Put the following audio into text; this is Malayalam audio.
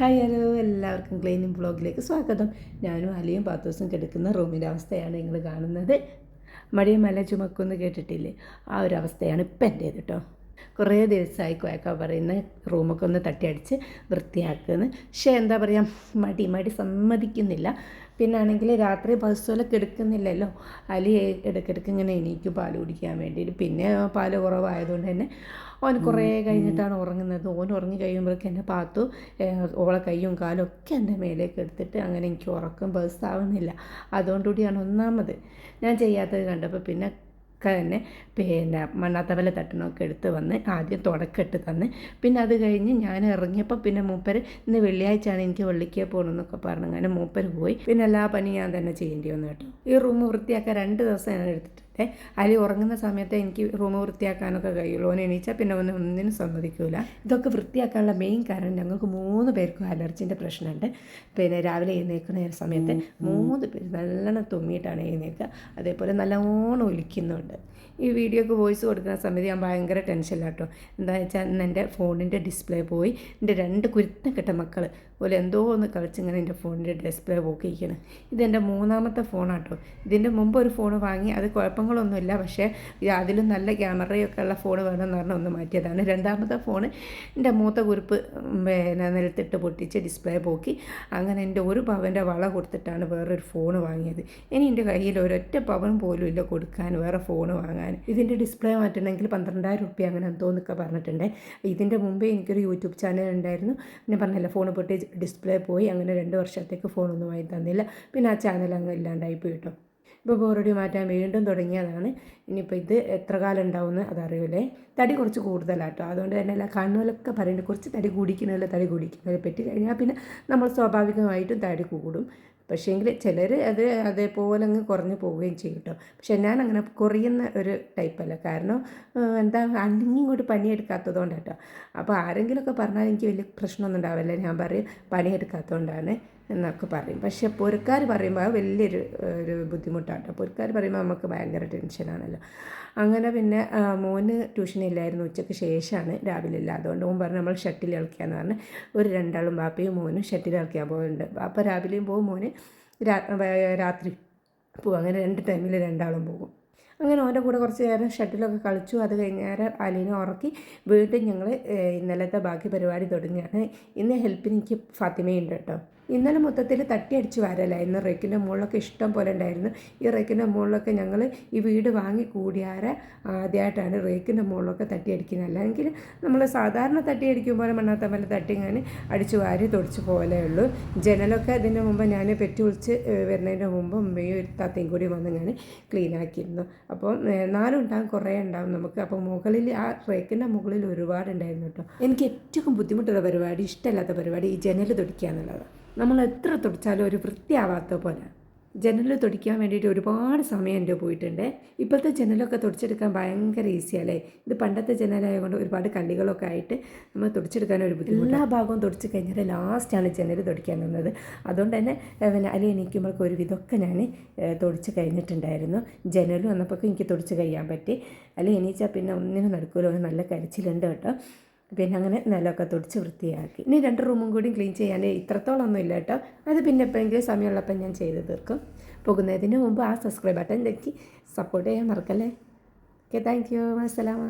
Hi hello. എല്ലാവർക്കും ക്ലീനിങ് ബ്ലോഗിലേക്ക് സ്വാഗതം. ഞാനും അലിയും പാത്തോസും കിടക്കുന്ന റൂമിന്റെ അവസ്ഥയാണ് നിങ്ങൾ കാണുന്നത്. മടിയും മല ചുമക്കുമെന്ന് കേട്ടിട്ടില്ലേ? ആ ഒരു അവസ്ഥയാണ് ഇപ്പം എന്റേത് കേട്ടോ കുറേ ദിവസമായി കോയക്ക പറയുന്ന. റൂമൊക്കെ ഒന്ന് തട്ടിയടിച്ച് വൃത്തിയാക്കുന്നു. പക്ഷേ എന്താ പറയുക മടി മടി സമ്മതിക്കുന്നില്ല. പിന്നെ ആണെങ്കിൽ രാത്രി ബസ്സുകളൊക്കെ എടുക്കുന്നില്ലല്ലോ അലി ഇടയ്ക്കിടയ്ക്ക് ഇങ്ങനെ എനിക്ക് പാൽ കുടിക്കാൻ വേണ്ടിയിട്ട്. പിന്നെ പാൽ കുറവായതുകൊണ്ട് തന്നെ ഓൻ കുറേ കഴിഞ്ഞിട്ടാണ് ഉറങ്ങുന്നത്. ഓൻ ഉറങ്ങി കഴിയുമ്പോഴേക്ക് എന്റെ പാത്തു. ഓളെ കൈയും കാലും ഒക്കെ എന്റെ മേലേക്ക് എടുത്തിട്ട് അങ്ങനെ എനിക്ക് ഉറക്കം ബസ് ആവുന്നില്ല. അതുകൊണ്ടുകൂടിയാണ് ഒന്നാമത്. ഞാൻ ചെയ്യാത്തത് കണ്ടപ്പോൾ പിന്നെ ഒക്കെ തന്നെ പിന്നെ മണ്ണാത്തവല തട്ടണമൊക്കെ എടുത്ത് വന്ന് ആദ്യം തുടക്കിട്ട് തന്ന്. പിന്നെ അത് കഴിഞ്ഞ് ഞാൻ ഇറങ്ങിയപ്പോൾ പിന്നെ മൂപ്പര് ഇന്ന് വെള്ളിയാഴ്ചയാണ് എനിക്ക് വെള്ളിക്കേ പോകണമെന്നൊക്കെ പറഞ്ഞു അങ്ങനെ മൂപ്പര് പോയി. പിന്നെ എല്ലാ പണിയും ഞാൻ തന്നെ ചെയ്യേണ്ടി വന്നു കേട്ടോ. ഈ റൂം വൃത്തിയാക്കാൻ രണ്ട് ദിവസം ഞാൻ എടുത്തിട്ടുണ്ട്. അലി ഉറങ്ങുന്ന സമയത്ത് എനിക്ക് റൂം വൃത്തിയാക്കാനൊക്കെ കഴിയുള്ളൂ. ഓൻ എണീച്ചാൽ പിന്നെ ഒന്ന് ഒന്നിനും സമ്മതിക്കൂല. ഇതൊക്കെ വൃത്തിയാക്കാനുള്ള മെയിൻ കാരണം ഞങ്ങൾക്ക് മൂന്ന് പേർക്കും അലർജിന്റെ പ്രശ്നമുണ്ട്. പിന്നെ രാവിലെ എഴുന്നേൽക്കുന്ന സമയത്ത് മൂന്ന് പേര് നല്ലോണം തുമ്മിയിട്ടാണ് എഴുന്നേൽക്കുക. അതേപോലെ നല്ലോണം ഒലിക്കുന്നുണ്ട്. ഈ വീഡിയോക്ക് വോയിസ് കൊടുക്കുന്ന സമയത്ത് ഞാൻ ഭയങ്കര ടെൻഷനിലാട്ടോ എന്താ വെച്ചാൽ ഇന്ന് എന്റെ ഫോണിന്റെ ഡിസ്പ്ലേ പോയി. എന്റെ രണ്ട് കുരുത്തം കെട്ട മക്കൾ പോലെ എന്തോ ഒന്ന് കളിച്ചിങ്ങനെ എന്റെ ഫോണിന്റെ ഡിസ്പ്ലേ പോക്കിയിരിക്കണം ഇതെന്റെ മൂന്നാമത്തെ ഫോണാട്ടോ ഇതിന്റെ മുമ്പ് ഒരു ഫോൺ വാങ്ങി അത് കുഴപ്പങ്ങളൊന്നുമില്ല പക്ഷേ അതിലും നല്ല ക്യാമറയൊക്കെ ഉള്ള ഫോൺ വേണമെന്ന് പറഞ്ഞാൽ ഒന്ന് മാറ്റിയതാണ്. രണ്ടാമത്തെ ഫോൺ എന്റെ മൂത്ത കുറിപ്പ് പിന്നെ നിലത്തിട്ട് പൊട്ടിച്ച് ഡിസ്പ്ലേ പോക്കി. അങ്ങനെ എന്റെ ഒരു പവന്റെ വള കൊടുത്തിട്ടാണ് വേറൊരു ഫോൺ വാങ്ങിയത്. ഇനി എന്റെ കയ്യിൽ ഒരൊറ്റ പവൻ പോലും ഇല്ല കൊടുക്കാൻ വേറെ ഫോൺ വാങ്ങാൻ. ഇതിന്റെ ഡിസ്പ്ലേ മാറ്റണമെങ്കിൽ പന്ത്രണ്ടായിരം റുപ്യ അങ്ങനെ എന്തോ എന്നൊക്കെ പറഞ്ഞിട്ടുണ്ട്. ഇതിന്റെ മുമ്പേ എനിക്കൊരു യൂട്യൂബ് ചാനൽ ഉണ്ടായിരുന്നു. പിന്നെ പറഞ്ഞില്ല ഫോൺ പൊട്ടി ഡിസ്പ്ലേ പോയി. അങ്ങനെ രണ്ട് വർഷത്തേക്ക് ഫോണൊന്നും വാങ്ങി തന്നില്ല. പിന്നെ ആ ചാനൽ അങ്ങ് ഇല്ലാണ്ടായി പോയി കേട്ടോ. ഇപ്പോൾ ബോറടി മാറ്റാൻ വീണ്ടും തുടങ്ങിയതാണ്. ഇനിയിപ്പോൾ ഇത് എത്ര കാലം ഉണ്ടാവുമെന്ന് അതറിയില്ലേ തടി കുറച്ച് കൂടുതലാട്ടോ. അതുകൊണ്ട് തന്നെ എല്ലാ കണ്ണുകളൊക്കെ പറയുന്നുണ്ട്. കുറച്ച് തടി കുടിക്കുന്നതിൽ തടി കുടിക്കുന്നതിനെ പറ്റി കഴിഞ്ഞാൽ പിന്നെ നമ്മൾ സ്വാഭാവികമായിട്ടും തടി കൂടും. പക്ഷേങ്കിൽ ചിലർ അത് അതേപോലെ അങ്ങ് കുറഞ്ഞു പോവുകയും ചെയ്യും കേട്ടോ. പക്ഷെ ഞാൻ അങ്ങനെ കുറയുന്ന ഒരു ടൈപ്പല്ല കാരണം എന്താ അല്ലെങ്കിൽ ഇങ്ങോട്ട് പണിയെടുക്കാത്തത് കൊണ്ടാട്ടോ. അപ്പോൾ ആരെങ്കിലുമൊക്കെ പറഞ്ഞാൽ എനിക്ക് വലിയ പ്രശ്നമൊന്നും ഉണ്ടാവില്ല. ഞാൻ പറയും പണിയെടുക്കാത്തതുകൊണ്ടാണ് എന്നൊക്കെ പറയും. പക്ഷെ പൊരുക്കാർ പറയുമ്പോൾ അത് വലിയൊരു ഒരു ബുദ്ധിമുട്ടാണ് പൊരുക്കാർ പറയുമ്പോൾ നമുക്ക് ഭയങ്കര ടെൻഷനാണല്ലോ. അങ്ങനെ പിന്നെ മോന് ട്യൂഷൻ ഇല്ലായിരുന്നു ഉച്ചയ്ക്ക് ശേഷമാണ് രാവിലെ ഇല്ല അതുകൊണ്ട് മോൻ പറഞ്ഞു നമ്മൾ ഷട്ടിൽ കളിക്കാന്ന് പറഞ്ഞ് ഒരു രണ്ടാളും ബാപ്പയും മോനും ഷട്ടിൽ കളിക്കാൻ പോകുന്നുണ്ട് ബാപ്പ രാവിലെയും പോകും മോന് രാത്രി പോകും അങ്ങനെ രണ്ട് ടൈമിൽ രണ്ടാളും പോകും. അങ്ങനെ ഓന്റെ കൂടെ കുറച്ച് നേരം ഷട്ടിലൊക്കെ കളിച്ചു. അത് കഴിഞ്ഞ് നേരം അലീനെ ഉറക്കി വീണ്ടും ഞങ്ങൾ ഇന്നലത്തെ ബാക്കി പരിപാടി തുടങ്ങിയാണ് ഇന്ന് ഹെൽപ്പിന് എനിക്ക് ഫാത്തിമയുണ്ട് കേട്ടോ. ഇന്നലെ മൊത്തത്തിൽ തട്ടിയടിച്ച് വരലായിരുന്നു റേക്കിന്റെ മുകളിലൊക്കെ ഇഷ്ടം പോലെ ഉണ്ടായിരുന്നു. ഈ റേക്കിന്റെ മുകളിലൊക്കെ ഞങ്ങൾ ഈ വീട് വാങ്ങി കൂടിയാറെ ആദ്യമായിട്ടാണ് റേക്കിന്റെ മുകളിലൊക്കെ തട്ടിയടിക്കുന്നത് അല്ലെങ്കിൽ നമ്മൾ സാധാരണ തട്ടിയടിക്കുമ്പോൾ മണ്ണാത്ത മല തട്ടി ഞാൻ അടിച്ചു വാരി തുടച്ച് പോലെ ഉള്ളൂ. ജനലൊക്കെ അതിന്റെ മുമ്പ് ഞാൻ പെറ്റി വിളിച്ച് വരുന്നതിന്റെ മുമ്പ് ഉമ്മയും ഒരു താത്തയും കൂടി വന്ന് ഞാൻ ക്ലീനാക്കിയിരുന്നു അപ്പോൾ നാലും ഉണ്ടാകും കുറേ ഉണ്ടാകും നമുക്ക്. അപ്പോൾ മുകളിൽ ആ റേക്കിന്റെ മുകളിൽ ഒരുപാട് ഉണ്ടായിരുന്നു കേട്ടോ. എനിക്ക് ഏറ്റവും ബുദ്ധിമുട്ടുള്ള പരിപാടി ഇഷ്ടമല്ലാത്ത പരിപാടി ഈ ജനൽ തുടിക്കുക നമ്മൾ എത്ര തുടച്ചാലും ഒരു വൃത്തിയാവാത്ത പോലെ. ജനൽ തുടിക്കാൻ വേണ്ടിയിട്ട് ഒരുപാട് സമയം എന്റെ പോയിട്ടുണ്ട്. ഇപ്പോഴത്തെ ജനലൊക്കെ തുടച്ചെടുക്കാൻ ഭയങ്കര ഈസിയല്ലേ ഇത് പണ്ടത്തെ ജനലായതുകൊണ്ട് ഒരുപാട് കല്ലുകളൊക്കെ ആയിട്ട് നമ്മൾ തുടച്ചെടുക്കാൻ ഒരു ബുദ്ധിമുട്ട് എല്ലാ ഭാഗവും തുടച്ച് കഴിഞ്ഞാൽ ലാസ്റ്റാണ് ജനൽ തുടയ്ക്കാൻ നിന്നത്. അതുകൊണ്ട് തന്നെ പിന്നെ അലി എണീക്കുമ്പോഴൊക്കെ ഒരു വിധമൊക്കെ ഞാൻ തുടച്ച് കഴിഞ്ഞിട്ടുണ്ടായിരുന്നു. ജനലും വന്നപ്പോൾ എനിക്ക് തുടച്ച് കഴിയാൻ പറ്റി. അലി എണീച്ചാൽ പിന്നെ ഒന്നിനും നടക്കുമല്ലോ നല്ല കരച്ചിലുണ്ട് കേട്ടോ. പിന്നെ അങ്ങനെ നിലമൊക്കെ തുടച്ച് വൃത്തിയാക്കി. ഇനി രണ്ട് റൂമും കൂടി ക്ലീൻ ചെയ്യാൻ ഇത്രത്തോളം ഒന്നും ഇല്ല കേട്ടോ. അത് പിന്നെ എപ്പോഴെങ്കിലും സമയമുള്ളപ്പോൾ ഞാൻ ചെയ്ത് തീർക്കും. പോകുന്നതിന് മുമ്പ് ആ സബ്സ്ക്രൈബ് ബട്ടൺ ഞെക്കി സപ്പോർട്ട് ചെയ്യാൻ മറക്കല്ലേ? Okay thank you അസ്സലാമ